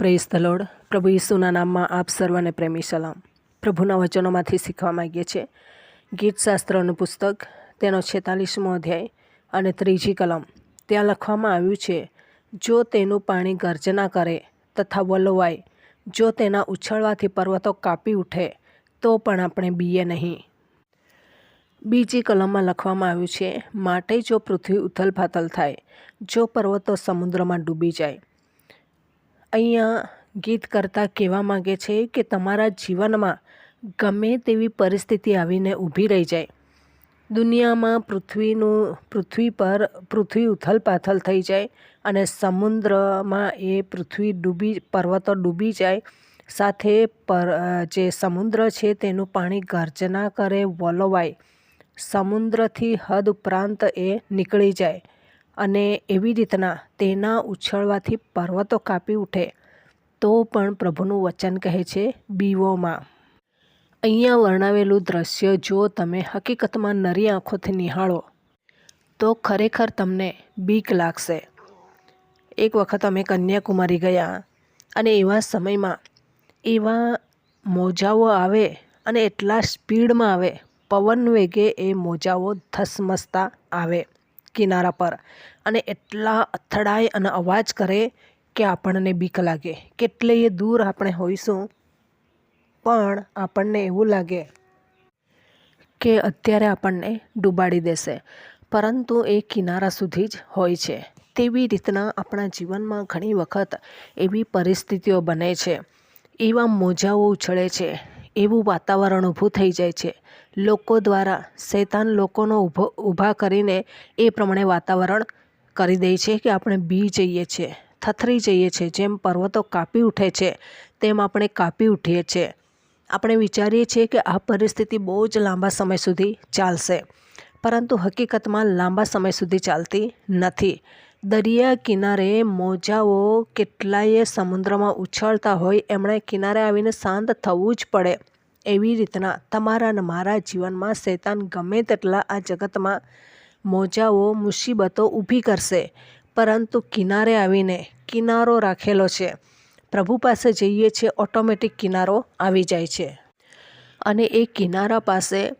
Press પ્રભુ ઈસુના નામમાં આપ સર્વને પ્રેમી સલામ. પ્રભુના વચનોમાંથી શીખવા માગીએ છીએ. ગીતશાસ્ત્રનું પુસ્તક, તેનો છેતાલીસમો અધ્યાય અને ત્રીજી કલમ. ત્યાં લખવામાં આવ્યું છે, જો તેનું પાણી ગર્જના કરે તથા વલોવાય, જો તેના ઉછળવાથી પર્વતો કાપી ઉઠે, તો પણ આપણે બીએ નહીં. બીજી કલમમાં લખવામાં આવ્યું છે, માટે જો પૃથ્વી ઉથલપાથલ થાય, જો પર્વતો સમુદ્રમાં ડૂબી જાય અહીંયા ગીત કરતા કહેવા માગે છે કે તમારા જીવનમાં ગમે તેવી પરિસ્થિતિ આવીને ઊભી રહી જાય. દુનિયામાં પૃથ્વીનું, પૃથ્વી પર પૃથ્વી ઉથલપાથલ થઈ જાય અને સમુદ્રમાં એ પૃથ્વી ડૂબી, પર્વતો ડૂબી જાય. સાથે પર, જે સમુદ્ર છે તેનું પાણી ગર્જના કરે, વલોવાય. સમુદ્રથી હદ ઉપરાંત એ નીકળી જાય. અને એવી રીતના તેના ઉછળવાથી પર્વતો કાપી ઉઠે, તો પણ પ્રભુનું વચન કહે છે બીવોમાં. અહીંયા વર્ણવેલું દ્રશ્ય જો તમે હકીકતમાં નરી આંખોથી નિહાળો, તો ખરેખર તમને બીક લાગશે. એક વખત અમે કન્યાકુમારી ગયા અને એવા સમયમાં એવા મોજાઓ આવે અને એટલા સ્પીડમાં આવે, પવન વેગે એ મોજાઓ ધસમસતા આવે. કિનારા પર. અને એટલા અથડાય અને અવાજ કરે કે આપણને બીક લાગે. કેટલેય દૂર આપણે હોઈશું, પણ આપણને એવું લાગે કે અત્યારે આપણને ડૂબાડી દેશે. પરંતુ એ કિનારા સુધી જ હોય છે. તેવી રીતના આપણા જીવનમાં ઘણી વખત એવી પરિસ્થિતિઓ બને છે. એવા મોજાઓ ઉછળે છે એવું વાતાવરણ ઊભું થઈ જાય છે. લોકો દ્વારા શૈતાન લોકોનો ઊભો ઊભા કરીને એ પ્રમાણે વાતાવરણ કરી દે છે કે આપણે બી જઈએ છીએ થથરી જઈએ છીએ જેમ પર્વતો કાપી ઉઠે છે, તેમ આપણે કાપી ઉઠીએ છીએ આપણે વિચારીએ છીએ કે આ પરિસ્થિતિ બહુ જ લાંબા સમય સુધી ચાલશે. પરંતુ હકીકતમાં લાંબા સમય સુધી ચાલતી નથી. દરિયા કિનારે મોજાઓ કેટલાય સમુદ્રમાં ઉછળતા હોય, એમણે કિનારે આવીને શાંત થવું જ પડે. એવી રીતના તમારા અને મારા જીવનમાં શૈતાન ગમે તેટલા આ જગતમાં મોજાઓ, મુસીબતો ઊભી કરશે. પરંતુ કિનારે આવીને કિનારો રાખેલો છે. પ્રભુ પાસે જઈએ છીએ, ઓટોમેટિક કિનારો આવી જાય છે. અને એ કિનારા પાસે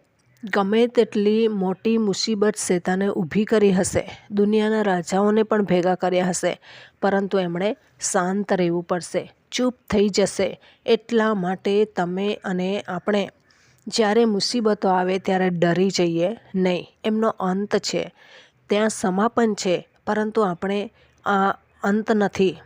ગમે તેટલી મોટી મુસીબત શેતાને ઊભી કરી હશે, દુનિયાના રાજાઓને પણ ભેગા કર્યા હશે, પરંતુ એમણે શાંત રહેવું પડશે, ચૂપ થઈ જશે, એટલા માટે તમે અને આપણે. જ્યારે મુસીબતો આવે ત્યારે ડરી જઈએ નહીં, એમનો અંત છે, ત્યાં સમાપન છે, પરંતુ આપણે આ અંત નથી,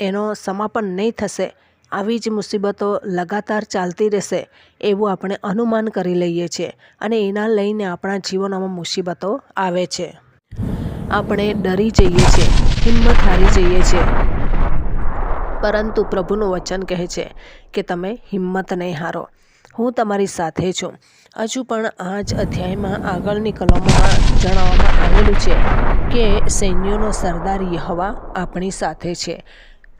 એનો સમાપન નહીં થશે આવી જ મુસીબતો લગાતાર ચાલતી રહેશે એવું આપણે અનુમાન કરી લઈએ છીએ અને એના લઈને આપણા જીવનોમાં મુસીબતો આવે છે. આપણે ડરી જઈએ છીએ, હિંમત હારી જઈએ છીએ. પરંતુ પ્રભુનું વચન કહે છે કે તમે હિંમત નહીં હારો. હું તમારી સાથે છું. હજુ પણ આ જ અધ્યાયમાં આગળની કલમોમાં જણાવવામાં આવેલું છે કે સૈન્યોનો સરદાર યહવા આપણી સાથે છે.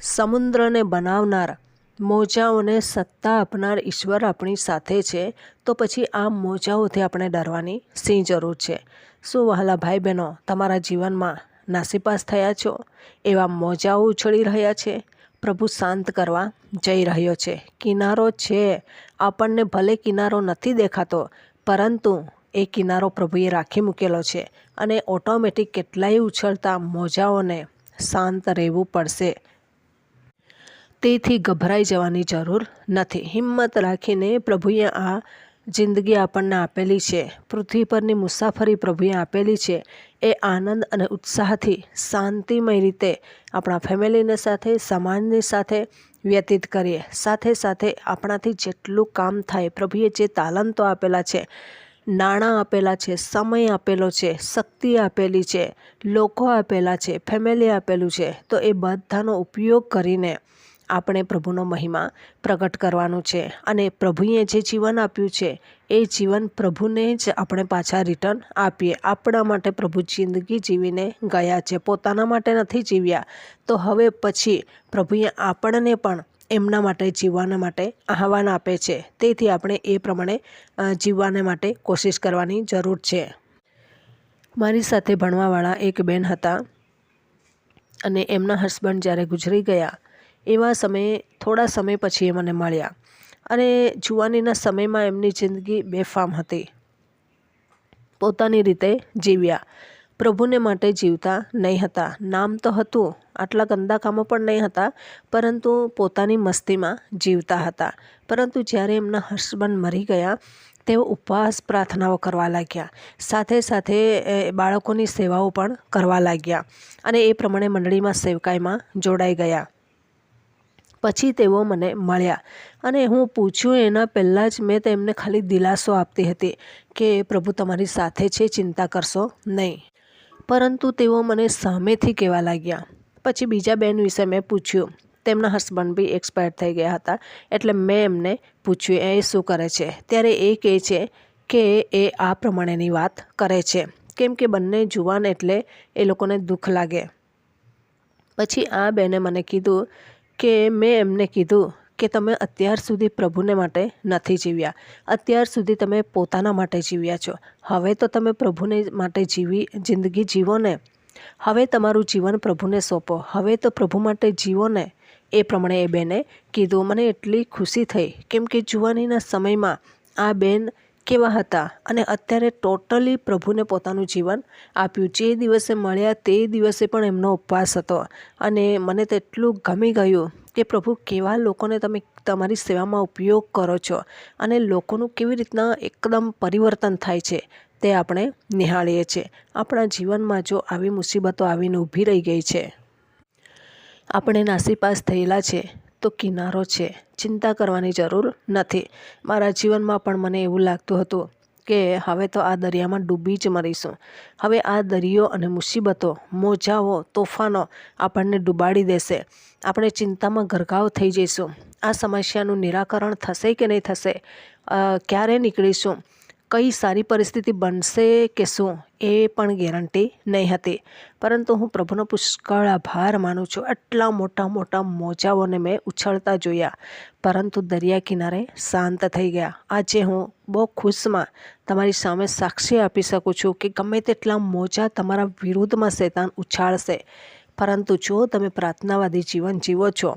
સમુદ્રને બનાવનાર મોજાઓને સત્તા આપનાર ઈશ્વર આપણી સાથે છે, તો પછી આ મોજાઓથી આપણે ડરવાની સિંહ જરૂર છે. શું વહાલા ભાઈ બહેનો તમારા જીવનમાં નાસીપાસ થયા છો? એવા મોજાઓ ઉછળી રહ્યા છે? પ્રભુ શાંત કરવા જઈ રહ્યો છે. કિનારો છે. આપણને ભલે કિનારો નથી દેખાતો, પરંતુ એ કિનારો પ્રભુએ રાખી મૂકેલો છે અને ઓટોમેટિક કેટલાય ઉછળતા મોજાઓને શાંત રહેવું પડશે. તેથી ગભરાઈ જવાની જરૂર નથી. હિંમત રાખીને પ્રભુએ આ જિંદગી આપણને આપેલી છે. પૃથ્વી પરની મુસાફરી પ્રભુએ આપેલી છે. એ આનંદ અને ઉત્સાહથી શાંતિમય રીતે આપણા ફેમિલીને સાથે, સમાજની સાથે વ્યતીત કરીએ. સાથે સાથે આપણાથી જેટલું કામ થાય, પ્રભુએ જે તાલંતો આપેલા છે, નાણાં આપેલા છે, સમય આપેલો છે, શક્તિ આપેલી છે, લોકો આપેલા છે, ફેમિલી આપેલું છે, તો એ બધાનો ઉપયોગ કરીને આપણે પ્રભુનો મહિમા પ્રગટ કરવાનું છે અને પ્રભુએ જે જીવન આપ્યું છે, એ જીવન પ્રભુને જ આપણે પાછા રિટર્ન આપીએ. આપણા માટે પ્રભુ જિંદગી જીવીને ગયા છે, પોતાના માટે નથી જીવ્યા. તો હવે પછી પ્રભુએ આપણને પણ એમના માટે જીવવાના માટે આહવાન આપે છે. તેથી આપણે એ પ્રમાણે જીવવાને માટે કોશિશ કરવાની જરૂર છે. મારી સાથે ભણવાવાળા એક બેન હતા અને એમના હસબન્ડ જ્યારે ગુજરી ગયા એવા સમયે, થોડા સમય પછી એ મને મળ્યા અને જુવાનીના સમયમાં એમની જિંદગી બેફામ હતી. પોતાની રીતે જીવ્યા. પ્રભુને માટે જીવતા નહીં હતા. નામ તો હતું, આટલા ગંદા કામો પણ નહીં હતા, પરંતુ પોતાની મસ્તીમાં જીવતા હતા. પરંતુ જ્યારે એમના હસબન્ડ મરી ગયા, તેઓ ઉપવાસ પ્રાર્થનાઓ કરવા લાગ્યા. સાથે સાથે બાળકોની સેવાઓ પણ કરવા લાગ્યા અને એ પ્રમાણે મંડળીમાં સેવકાઈમાં જોડાઈ ગયા. પછી તેઓ મને મળ્યા. અને હું પૂછ્યું એના પહેલાં જ મેં તેમને ખાલી દિલાસો આપતી હતી કે, પ્રભુ, તમારી સાથે છે, ચિંતા કરશો નહીં. પરંતુ તેઓ મને સામેથી કહેવા લાગ્યા. પછી બીજા બેન વિશે મેં પૂછ્યું. તેમના હસબન્ડ બી એક્સપાયર થઈ ગયા હતા. એટલે મેં એમને પૂછ્યું, એ શું કરે છે? ત્યારે એ કહે છે કે, એ આ પ્રમાણેની વાત કરે છે. કેમ કે બંને જુવાન એટલે એ લોકોને દુઃખ લાગે. પછી આ બેને મને કીધું કે મેં એમને કીધું કે તમે અત્યાર સુધી પ્રભુને માટે નથી જીવ્યા. અત્યાર સુધી તમે પોતાના માટે જીવ્યા છો. હવે તો તમે પ્રભુને માટે જીવી, જિંદગી જીવો ને. હવે તમારું જીવન પ્રભુને સોંપો. હવે તો પ્રભુ માટે જીવો ને. એ પ્રમાણે એ બેને કીધું. મને એટલી ખુશી થઈ. કેમ કે જુવાનીના સમયમાં આ બેન કેવા હતા અને અત્યારે ટોટલી પ્રભુને પોતાનું જીવન આપ્યું. જે દિવસે મળ્યા તે દિવસે પણ એમનો ઉપવાસ હતો. અને મને તો એટલું ગમી ગયું કે પ્રભુ, કેવા લોકોને તમે તમારી સેવામાં ઉપયોગ કરો છો અને લોકોનું કેવી રીતના એકદમ પરિવર્તન થાય છે તે આપણે નિહાળીએ છીએ. આપણા જીવનમાં જો આવી મુસીબતો આવીને ઊભી રહી ગઈ છે, આપણે નાસીપાસ થયેલા છે તો કિનારો છે. ચિંતા કરવાની જરૂર નથી. મારા જીવનમાં પણ મને એવું લાગતું હતું કે હવે તો આ દરિયામાં ડૂબી જ મરીશું. હવે આ દરિયો અને મુસીબતો, મોજાઓ, તોફાનો આપણને ડૂબાડી દેશે. આપણે ચિંતામાં ગરકાવ થઈ જઈશું. આ સમસ્યાનું નિરાકરણ થશે કે નહીં થશે? ક્યારે નીકળીશું? કઈ સારી પરિસ્થિતિ બનશે કે શું, એ પણ ગેરંટી નહીં હતી. પરંતુ હું પ્રભુનો પુષ્કળ આભાર માનું છું. આટલા મોટા મોટા મોજાઓને મેં ઉછળતા જોયા, પરંતુ દરિયા કિનારે શાંત થઈ ગયા. આજે હું બહુ ખુશમાં તમારી સામે સાક્ષી આપી શકું છું કે ગમે તેટલા મોજા તમારા વિરુદ્ધમાં શેતાન ઉછાળશે. પરંતુ જો તમે પ્રાર્થનાવાદી જીવન જીવો છો,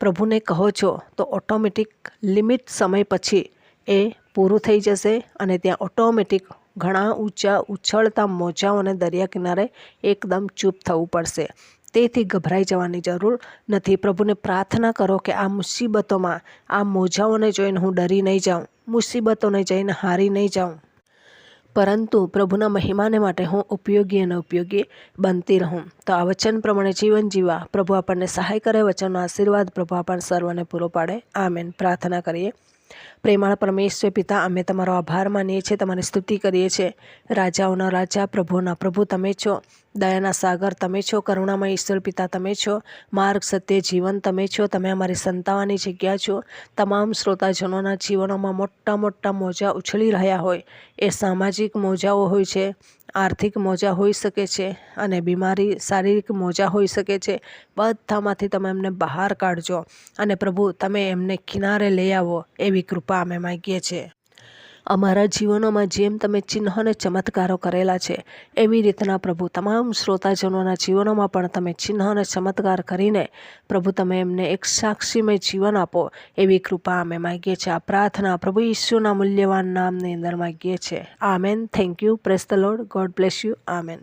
પ્રભુને કહો છો, તો ઓટોમેટિક લિમિટ સમય પછી એ પૂરું થઈ જશે અને ત્યાં ઓટોમેટિક ઘણા ઊંચા ઉછળતા મોજાઓને દરિયા કિનારે એકદમ ચૂપ થવું પડશે. તેથી ગભરાઈ જવાની જરૂર નથી. પ્રભુને પ્રાર્થના કરો કે આ મુસીબતોમાં આ મોજાઓને જોઈને હું ડરી નહીં જાઉં, મુસીબતોને જઈને હારી નહીં જાઉં. પરંતુ પ્રભુના મહિમાને માટે હું ઉપયોગી અને ઉપયોગી બનતી રહું. તો આ વચન પ્રમાણે જીવન જીવા પ્રભુ આપણને સહાય કરે, વચનનો આશીર્વાદ પ્રભુ આપણને સર્વને પૂરો પાડે. આમેન. પ્રાર્થના કરીએ. પ્રેમાળ પરમેશ્વર પિતા, અમે તમારો આભાર માનીએ છીએ, તમારી સ્તુતિ કરીએ છીએ. રાજાઓના રાજા, પ્રભુના પ્રભુ તમે છો. દયાના સાગર તમે છો. કરુણામય ઈશ્વર પિતા તમે છો. માર્ગ, સત્ય, જીવન તમે છો. તમે અમારી સંતાવાની જગ્યા છો. તમામ શ્રોતાજનોના જીવનોમાં મોટા મોટા મોજા ઉછળી રહ્યા હોય. એ સામાજિક મોજાઓ હોય છે. આર્થિક મોજા હોઈ શકે છે અને બીમારી, શારીરિક મોજા હોઈ શકે છે. બધામાંથી તમે એમને બહાર કાઢજો અને પ્રભુ, તમે એમને કિનારે લઈ આવો એવી કૃપા અમે માગીએ છીએ. અમારા જીવનોમાં જેમ તમે ચિહ્નોને ચમત્કારો કરેલા છે, એવી રીતના પ્રભુ તમામ શ્રોતાજનોના જીવનોમાં પણ તમે ચિહ્નોને ચમત્કાર કરીને પ્રભુ તમે એમને એક સાક્ષીમય જીવન આપો, એવી કૃપા અમે માગીએ છીએ. આ પ્રાર્થના પ્રભુ ઈશ્વરના મૂલ્યવાન નામની અંદર માગીએ છીએ. Amen. Thank you. Praise lord God bless you. Amen.